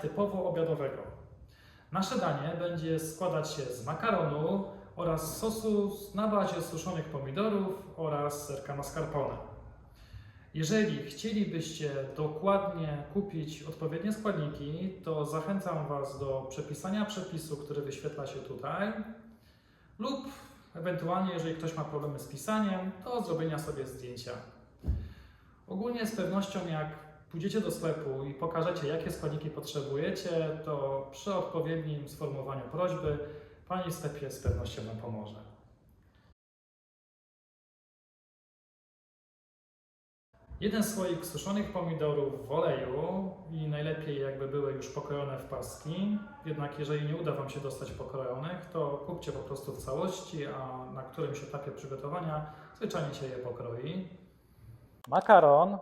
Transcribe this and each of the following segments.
typowo obiadowego. Nasze danie będzie składać się z makaronu oraz sosu na bazie suszonych pomidorów oraz serka mascarpone. Jeżeli chcielibyście dokładnie kupić odpowiednie składniki, to zachęcam Was do przepisania przepisu, który wyświetla się tutaj, lub ewentualnie, jeżeli ktoś ma problemy z pisaniem, to zrobienia sobie zdjęcia. Ogólnie z pewnością, jak pójdziecie do sklepu i pokażecie, jakie składniki potrzebujecie, to przy odpowiednim sformułowaniu prośby Pani w sklepie z pewnością Wam pomoże. Jeden słoik suszonych pomidorów w oleju i najlepiej jakby były już pokrojone w paski. Jednak jeżeli nie uda Wam się dostać pokrojonych, to kupcie po prostu w całości, a na którymś etapie przygotowania zwyczajnie się je pokroi. Makaron,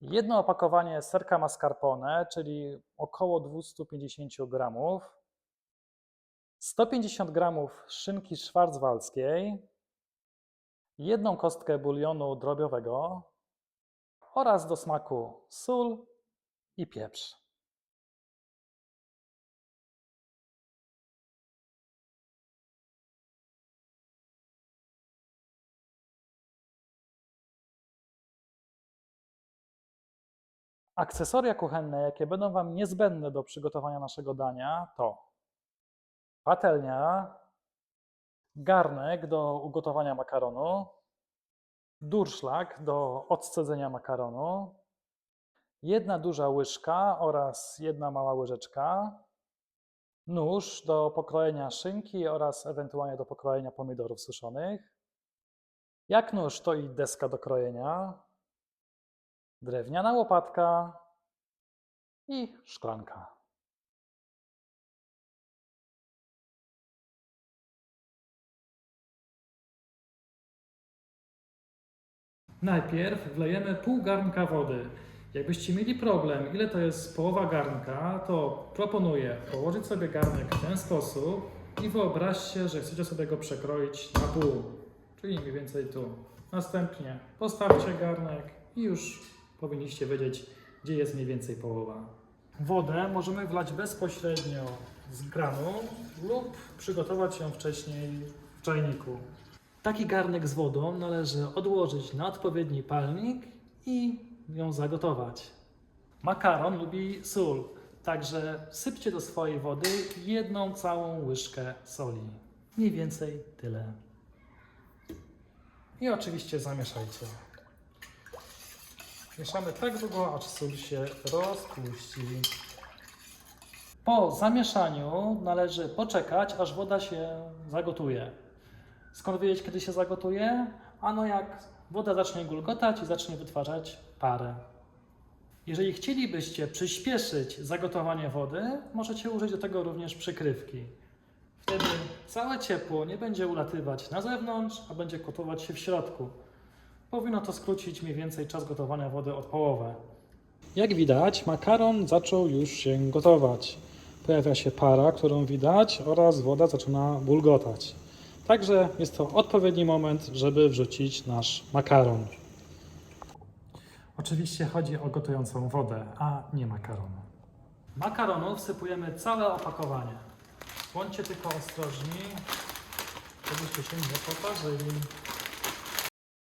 jedno opakowanie serka mascarpone, czyli około 250 gramów, 150 gramów szynki szwarcwalskiej, jedną kostkę bulionu drobiowego oraz do smaku sól i pieprz. Akcesoria kuchenne, jakie będą Wam niezbędne do przygotowania naszego dania, to patelnia, garnek do ugotowania makaronu, durszlak do odcedzenia makaronu, jedna duża łyżka oraz jedna mała łyżeczka, nóż do pokrojenia szynki oraz ewentualnie do pokrojenia pomidorów suszonych. Jak nóż to i deska do krojenia, drewniana łopatka i szklanka. Najpierw wlejemy pół garnka wody. Jakbyście mieli problem, ile to jest połowa garnka, to proponuję położyć sobie garnek w ten sposób i wyobraźcie, że chcecie sobie go przekroić na pół, czyli mniej więcej tu. Następnie postawcie garnek i już powinniście wiedzieć, gdzie jest mniej więcej połowa. Wodę możemy wlać bezpośrednio z granu lub przygotować ją wcześniej w czajniku. Taki garnek z wodą należy odłożyć na odpowiedni palnik i ją zagotować. Makaron lubi sól, także sypcie do swojej wody jedną całą łyżkę soli. Mniej więcej tyle. I oczywiście zamieszajcie. Mieszamy tak długo, aż sól się rozpuści. Po zamieszaniu należy poczekać, aż woda się zagotuje. Skąd wiedzieć, kiedy się zagotuje? Ano jak woda zacznie gulgotać i zacznie wytwarzać parę. Jeżeli chcielibyście przyspieszyć zagotowanie wody, możecie użyć do tego również przykrywki. Wtedy całe ciepło nie będzie ulatywać na zewnątrz, a będzie gotować się w środku. Powinno to skrócić mniej więcej czas gotowania wody o połowę. Jak widać, makaron zaczął już się gotować. Pojawia się para, którą widać, oraz woda zaczyna bulgotać. Także jest to odpowiedni moment, żeby wrzucić nasz makaron. Oczywiście chodzi o gotującą wodę, a nie makaron. Makaronu wsypujemy całe opakowanie. Bądźcie tylko ostrożni, żebyście się nie poparzyli.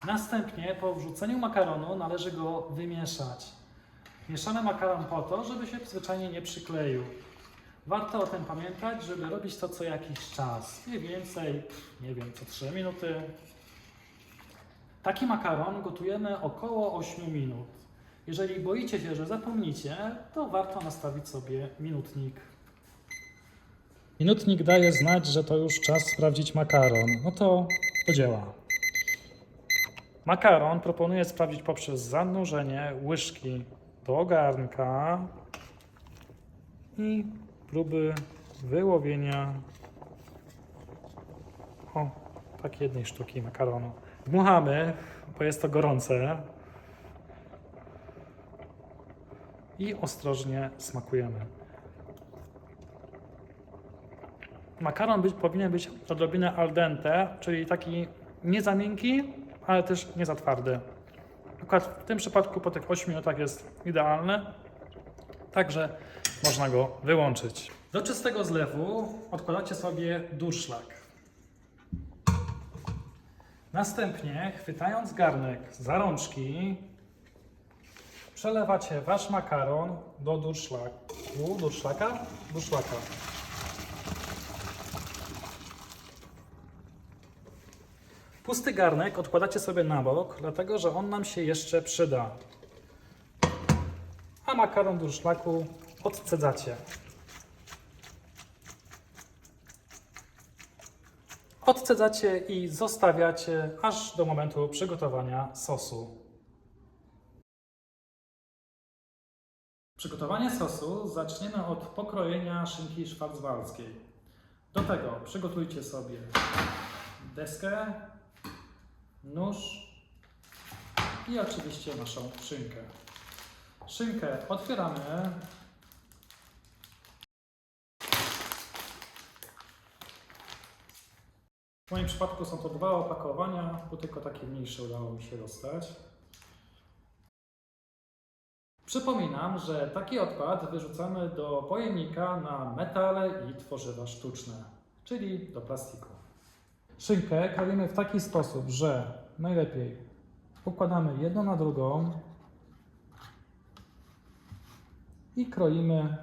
Następnie po wrzuceniu makaronu należy go wymieszać. Mieszamy makaron po to, żeby się zwyczajnie nie przykleił. Warto o tym pamiętać, żeby robić to co jakiś czas. Mniej więcej, nie wiem, co 3 minuty. Taki makaron gotujemy około 8 minut. Jeżeli boicie się, że zapomnicie, to warto nastawić sobie minutnik. Minutnik daje znać, że to już czas sprawdzić makaron. No to do dzieła. Makaron proponuję sprawdzić poprzez zanurzenie łyżki do garnka i próby wyłowienia o, takiej jednej sztuki makaronu. Dmuchamy, bo jest to gorące i ostrożnie smakujemy. Makaron być, powinien być odrobinę al dente, czyli taki nie za miękki, ale też nie za twardy. Akurat w tym przypadku po tych 8 minutach jest idealny. Także można go wyłączyć. Do czystego zlewu odkładacie sobie durszlak. Następnie, chwytając garnek za rączki, przelewacie wasz makaron do durszlaku, durszlaka, durszlaka. Pusty garnek odkładacie sobie na bok, dlatego że on nam się jeszcze przyda. A makaron durszlaku odcedzacie. Odcedzacie i zostawiacie aż do momentu przygotowania sosu. Przygotowanie sosu zaczniemy od pokrojenia szynki szwarcwalskiej. Do tego przygotujcie sobie deskę, nóż i oczywiście naszą szynkę. Szynkę otwieramy. W moim przypadku są to dwa opakowania, bo tylko takie mniejsze udało mi się dostać. Przypominam, że taki odpad wyrzucamy do pojemnika na metale i tworzywa sztuczne, czyli do plastiku. Szynkę kroimy w taki sposób, że najlepiej układamy jedną na drugą i kroimy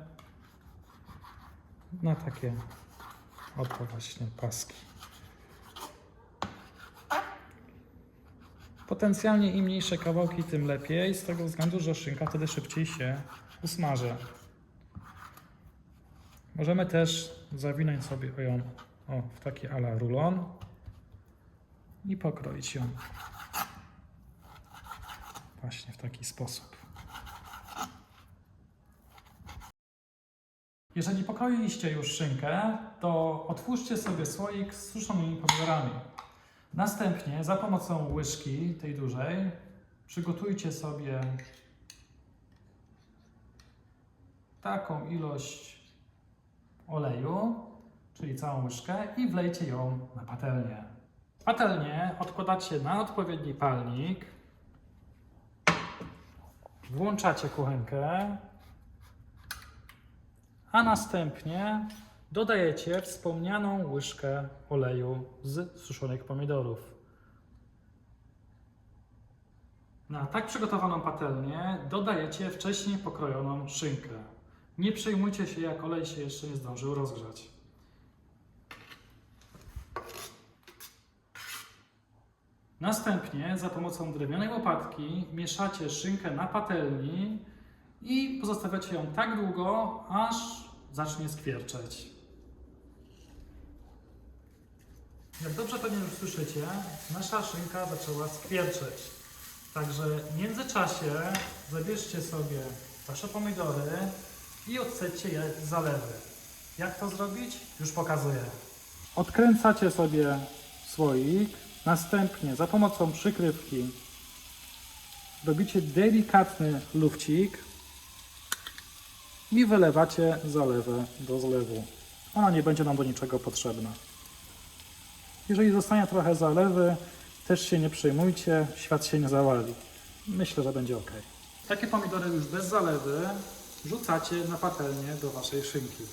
na takie oto właśnie paski. Potencjalnie im mniejsze kawałki, tym lepiej, z tego względu, że szynka wtedy szybciej się usmaży. Możemy też zawinąć sobie ją o, w taki ala rulon i pokroić ją właśnie w taki sposób. Jeżeli pokroiliście już szynkę, to otwórzcie sobie słoik z suszonymi pomidorami. Następnie za pomocą łyżki, tej dużej, przygotujcie sobie taką ilość oleju, czyli całą łyżkę i wlejcie ją na patelnię. Patelnię odkładacie na odpowiedni palnik, włączacie kuchenkę, a następnie dodajecie wspomnianą łyżkę oleju z suszonych pomidorów. Na tak przygotowaną patelnię dodajecie wcześniej pokrojoną szynkę. Nie przejmujcie się, jak olej się jeszcze nie zdążył rozgrzać. Następnie za pomocą drewnianej łopatki mieszacie szynkę na patelni i pozostawiacie ją tak długo, aż zacznie skwierczeć. Jak dobrze pewnie już słyszycie, nasza szynka zaczęła skwierczeć. Także w międzyczasie zabierzcie sobie wasze pomidory i odsećcie je z zalewy. Jak to zrobić? Już pokazuję. Odkręcacie sobie słoik, następnie za pomocą przykrywki robicie delikatny lufcik i wylewacie zalewę do zlewu. Ona nie będzie nam do niczego potrzebna. Jeżeli zostanie trochę zalewy, też się nie przejmujcie, świat się nie zawali. Myślę, że będzie ok. Takie pomidory już bez zalewy rzucacie na patelnię do waszej szynki.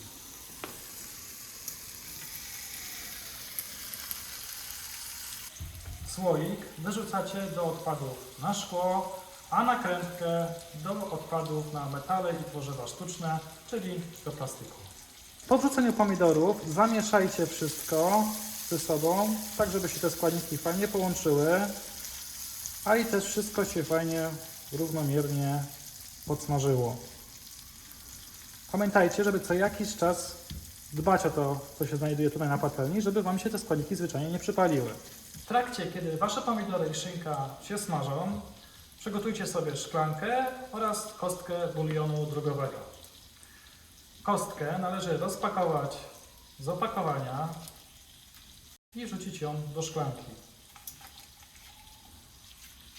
Słoik wyrzucacie do odpadów na szkło, a nakrętkę do odpadów na metale i tworzywa sztuczne, czyli do plastiku. Po wrzuceniu pomidorów zamieszajcie wszystko ze sobą, tak żeby się te składniki fajnie połączyły, a i też wszystko się fajnie, równomiernie podsmażyło. Pamiętajcie, żeby co jakiś czas dbać o to, co się znajduje tutaj na patelni, żeby Wam się te składniki zwyczajnie nie przypaliły. W trakcie, kiedy Wasze pomidory i szynka się smażą, przygotujcie sobie szklankę oraz kostkę bulionu drogowego. Kostkę należy rozpakować z opakowania i wrzucić ją do szklanki.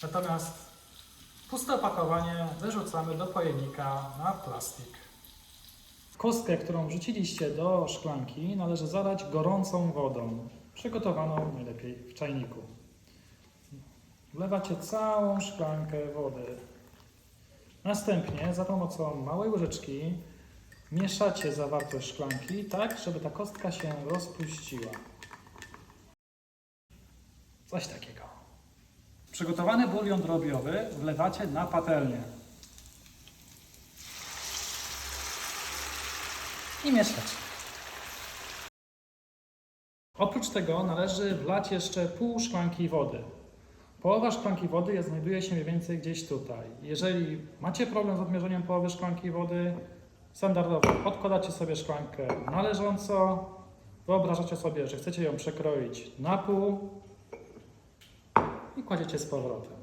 Natomiast puste opakowanie wyrzucamy do pojemnika na plastik. Kostkę, którą wrzuciliście do szklanki, należy zalać gorącą wodą, przygotowaną najlepiej w czajniku. Wlewacie całą szklankę wody. Następnie za pomocą małej łyżeczki mieszacie zawartość szklanki tak, żeby ta kostka się rozpuściła. Coś takiego. Przygotowany bulion drobiowy wlewacie na patelnię. I mieszacie. Oprócz tego należy wlać jeszcze pół szklanki wody. Połowa szklanki wody znajduje się mniej więcej gdzieś tutaj. Jeżeli macie problem z odmierzeniem połowy szklanki wody, standardowo odkładacie sobie szklankę należąco, wyobrażacie sobie, że chcecie ją przekroić na pół i kładziecie z powrotem.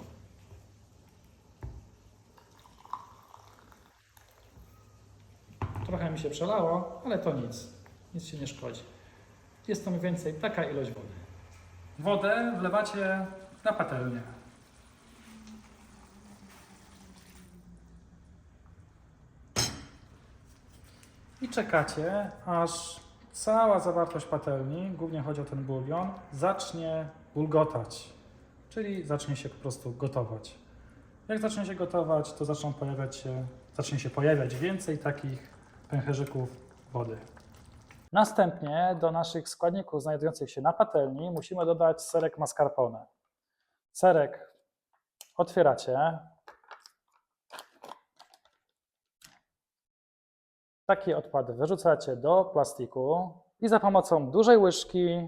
Trochę mi się przelało, ale to nic. Nic się nie szkodzi. Jest to mniej więcej taka ilość wody. Wodę wlewacie na patelnię. I czekacie, aż cała zawartość patelni, głównie chodzi o ten bulion, zacznie bulgotać, czyli zacznie się po prostu gotować. Jak zacznie się gotować, to zaczną pojawiać się, zacznie się pojawiać więcej takich pęcherzyków wody. Następnie do naszych składników znajdujących się na patelni musimy dodać serek mascarpone. Serek otwieracie. Taki odpad wyrzucacie do plastiku i za pomocą dużej łyżki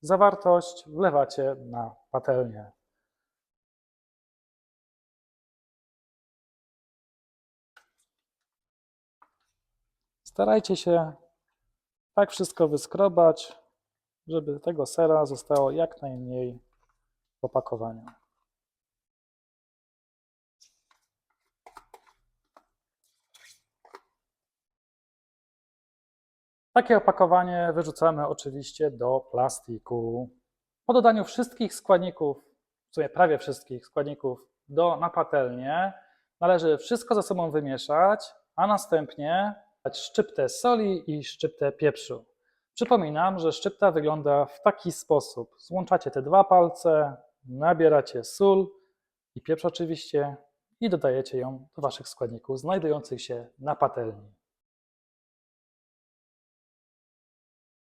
zawartość wlewacie na patelnię. Starajcie się tak wszystko wyskrobać, żeby tego sera zostało jak najmniej w opakowaniu. Takie opakowanie wyrzucamy oczywiście do plastiku. Po dodaniu wszystkich składników, w sumie prawie wszystkich składników do na patelnię, należy wszystko ze sobą wymieszać, a następnie szczyptę soli i szczyptę pieprzu. Przypominam, że szczypta wygląda w taki sposób. Złączacie te dwa palce, nabieracie sól i pieprz oczywiście i dodajecie ją do waszych składników znajdujących się na patelni.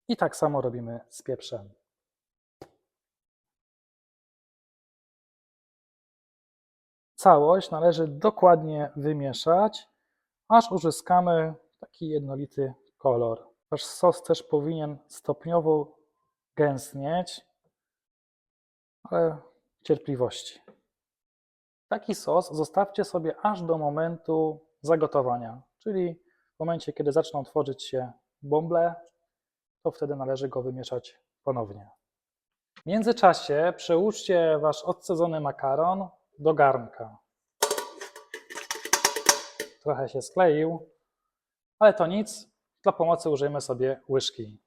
I tak samo robimy z pieprzem. Całość należy dokładnie wymieszać, aż uzyskamy taki jednolity kolor. Wasz sos też powinien stopniowo gęstnieć, ale cierpliwości. Taki sos zostawcie sobie aż do momentu zagotowania, czyli w momencie, kiedy zaczną tworzyć się bąble, to wtedy należy go wymieszać ponownie. W międzyczasie przełóżcie wasz odcedzony makaron do garnka. Trochę się skleił, ale to nic. Dla pomocy użyjemy sobie łyżki.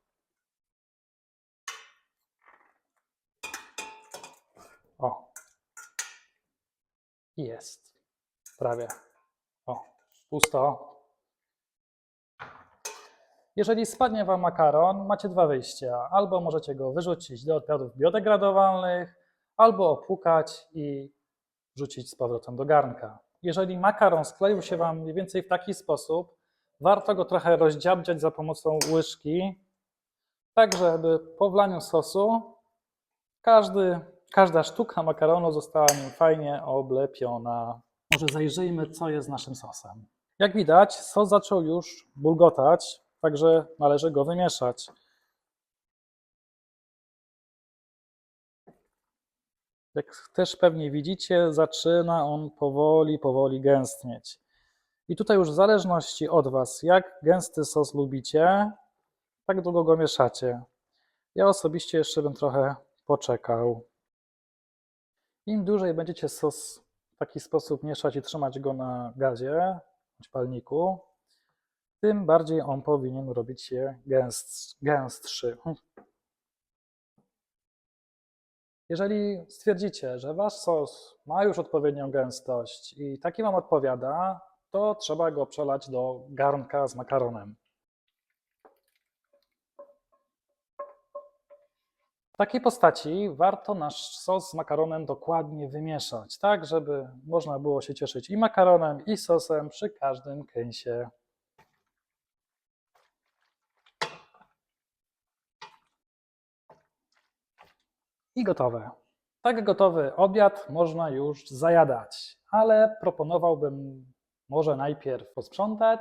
O. Jest. Prawie. O, pusto. Jeżeli spadnie Wam makaron, macie dwa wyjścia. Albo możecie go wyrzucić do odpadów biodegradowalnych, albo opłukać i wrzucić z powrotem do garnka. Jeżeli makaron skleił się Wam mniej więcej w taki sposób, warto go trochę rozdziabdziać za pomocą łyżki, tak żeby po wlaniu sosu każdy, każda sztuka makaronu została nim fajnie oblepiona. Może zajrzyjmy, co jest naszym sosem. Jak widać, sos zaczął już bulgotać, także należy go wymieszać. Jak też pewnie widzicie, zaczyna on powoli, powoli gęstnieć. I tutaj już w zależności od Was, jak gęsty sos lubicie, tak długo go mieszacie. Ja osobiście jeszcze bym trochę poczekał. Im dłużej będziecie sos w taki sposób mieszać i trzymać go na gazie, bądź palniku, tym bardziej on powinien robić się gęst, gęstszy. Jeżeli stwierdzicie, że wasz sos ma już odpowiednią gęstość i taki wam odpowiada, to trzeba go przelać do garnka z makaronem. W takiej postaci warto nasz sos z makaronem dokładnie wymieszać, tak żeby można było się cieszyć i makaronem, i sosem przy każdym kęsie. I gotowe. Tak gotowy obiad można już zajadać, ale proponowałbym może najpierw posprzątać,